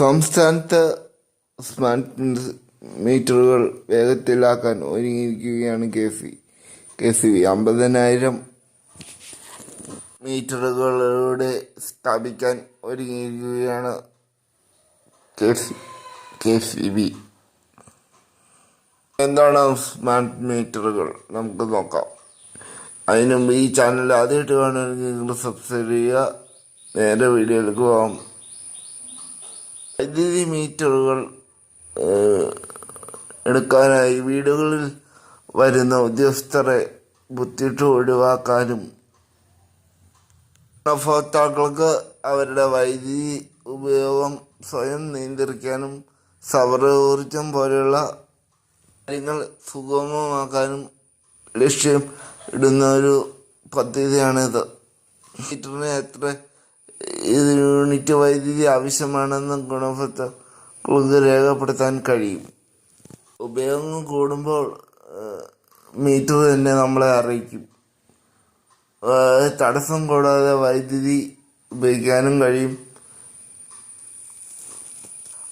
സംസ്ഥാനത്ത് സ്മാർട്ട് മീറ്ററുകൾ വേഗത്തിലാക്കാൻ ഒരുങ്ങിയിരിക്കുകയാണ് K C. K C B അമ്പതിനായിരം മീറ്ററുകളിലൂടെ സ്ഥാപിക്കാൻ ഒരുങ്ങിയിരിക്കുകയാണ് K C K C B എന്താണ് സ്മാർട്ട് മീറ്ററുകൾ? നമുക്ക് നോക്കാം. അതിനുമ്പ് ഈ ചാനൽ ആദ്യമായിട്ട് കാണുകയാണെങ്കിൽ നിങ്ങൾ സബ്സ്ക്രൈബ് ചെയ്യുക. നേരെ വീഡിയോയിലേക്ക് പോകാം. വൈദ്യുതി മീറ്ററുകൾ എടുക്കാനായി വീടുകളിൽ വരുന്ന ഉദ്യോഗസ്ഥരെ ബുദ്ധിട്ട് ഒഴിവാക്കാനും ഗുണഭോക്താക്കൾക്ക് അവരുടെ വൈദ്യുതി ഉപയോഗം സ്വയം നിയന്ത്രിക്കാനും സൗരോർജം പോലെയുള്ള കാര്യങ്ങൾ സുഗമമാക്കാനും ലക്ഷ്യം ഇടുന്ന ഒരു പദ്ധതിയാണിത്. മീറ്ററിന് എത്ര ഇത് യൂണിറ്റ് വൈദ്യുതി ആവശ്യമാണെന്ന് ഗുണഭോക്താക്കൾക്ക് രേഖപ്പെടുത്താൻ കഴിയും. ഉപയോഗം കൂടുമ്പോൾ മീറ്റർ തന്നെ നമ്മളെ അറിയിക്കും. തടസ്സം കൂടാതെ വൈദ്യുതി ഉപയോഗിക്കാനും കഴിയും.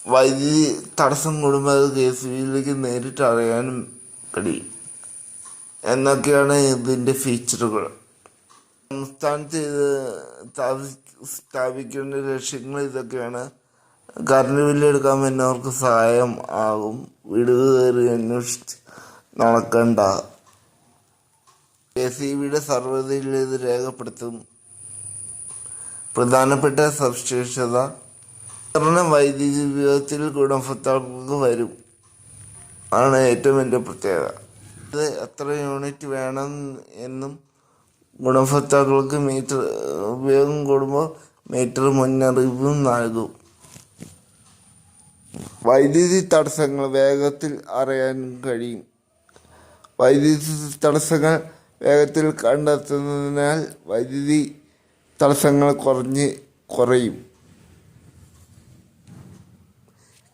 വൈദ്യുതി തടസ്സം കൂടുമ്പോൾ അത് കെ എസ് ബിയിലേക്ക് നേരിട്ട് അറിയാനും കഴിയും. എന്നൊക്കെയാണ് ഇതിന്റെ ഫീച്ചറുകൾ. സംസ്ഥാനത്ത് ഇത് സ്ഥാപി- സ്ഥാപിക്കേണ്ട ലക്ഷ്യങ്ങൾ ഇതൊക്കെയാണ്. കറണ്ട് ബില്ല് എടുക്കാൻ വരുന്നവർക്ക് സഹായം ആകും. വീട് കയറി അന്വേഷിച്ച് നടക്കണ്ട. കെ സി ബിയുടെ സർവതയിൽ ഇത് രേഖപ്പെടുത്തും. പ്രധാനപ്പെട്ട സവിശേഷത വൈദ്യുതി ഉപയോഗത്തിൽ ഗുണഭോക്താക്കൾക്ക് വരും. ആണ് ഏറ്റവും വലിയ പ്രത്യേകത. ഇത് എത്ര യൂണിറ്റ് വേണം എന്നും ഗുണഭോക്താക്കൾക്ക് മീറ്റർ ഉപയോഗം കൂടുമ്പോൾ മീറ്റർ മുന്നറിയിപ്പും നൽകും. വൈദ്യുതി തടസ്സങ്ങൾ വേഗത്തിൽ അറിയാൻ കഴിയും. വൈദ്യുതി തടസ്സങ്ങൾ വേഗത്തിൽ കണ്ടെത്തുന്നതിനാൽ വൈദ്യുതി തടസ്സങ്ങൾ കുറഞ്ഞ് കുറയും.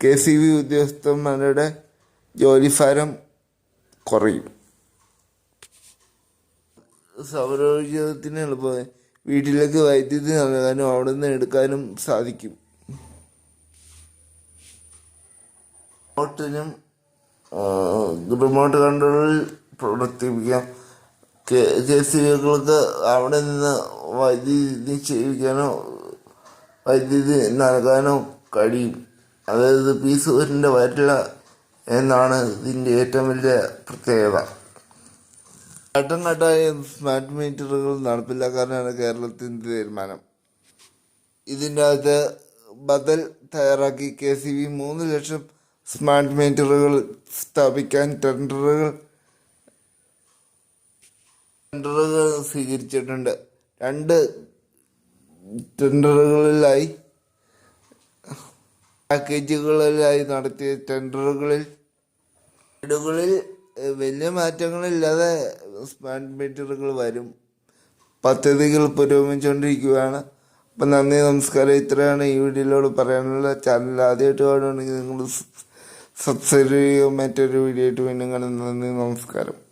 കെ സി ബി ഉദ്യോഗസ്ഥന്മാരുടെ ജോലിഭാരം കുറയും. സൗരോർജത്തിന് എളുപ്പമായി വീട്ടിലേക്ക് വൈദ്യുതി നൽകാനും അവിടെ നിന്ന് എടുക്കാനും സാധിക്കും. റിമോട്ടിനും റിമോട്ട് കൺട്രോളിൽ പ്രവർത്തിപ്പിക്കാം. കെ സി വികൾക്ക് അവിടെ നിന്ന് വൈദ്യുതി ചെയ്യിക്കാനോ വൈദ്യുതി നൽകാനോ കഴിയും. അതായത് പി സൂര്യന്റെ വരല എന്നാണ് ഇതിന്റെ ഏറ്റവും വലിയ പ്രത്യേകത. ഘട്ടമായി സ്മാർട്ട് മീറ്ററുകൾ നടപ്പിലാക്കാനാണ് കേരളത്തിന്റെ തീരുമാനം. ഇതിന്റെ അകത്ത് ബദൽ തയ്യാറാക്കി കെ സി ബി മൂന്ന് ലക്ഷം സ്മാർട്ട് മീറ്ററുകൾ സ്ഥാപിക്കാൻ ടെൻഡറുകൾ ടെൻഡറുകൾ സ്വീകരിച്ചിട്ടുണ്ട്. രണ്ട് ടെൻഡറുകളിലായി പാക്കേജുകളിലായി നടത്തിയ ടെൻഡറുകളിൽ വീടുകളിൽ വലിയ മാറ്റങ്ങളില്ലാതെ സ്മാർട്ട് മീറ്ററുകൾ വരും. പദ്ധതികൾ പുരോഗമിച്ചുകൊണ്ടിരിക്കുകയാണ്. അപ്പം നന്ദി നമസ്കാരം. ഇത്രയാണ് ഈ വീഡിയോയിലോട് പറയാനുള്ള ചാനൽ ആദ്യമായിട്ട് കാണുകയാണെങ്കിൽ നിങ്ങൾ സബ്സ്ക്രൈബ് ചെയ്യുക മറ്റൊരു വീഡിയോ ആയിട്ട് വീണ്ടും കാണുന്നത് നന്ദി നമസ്കാരം.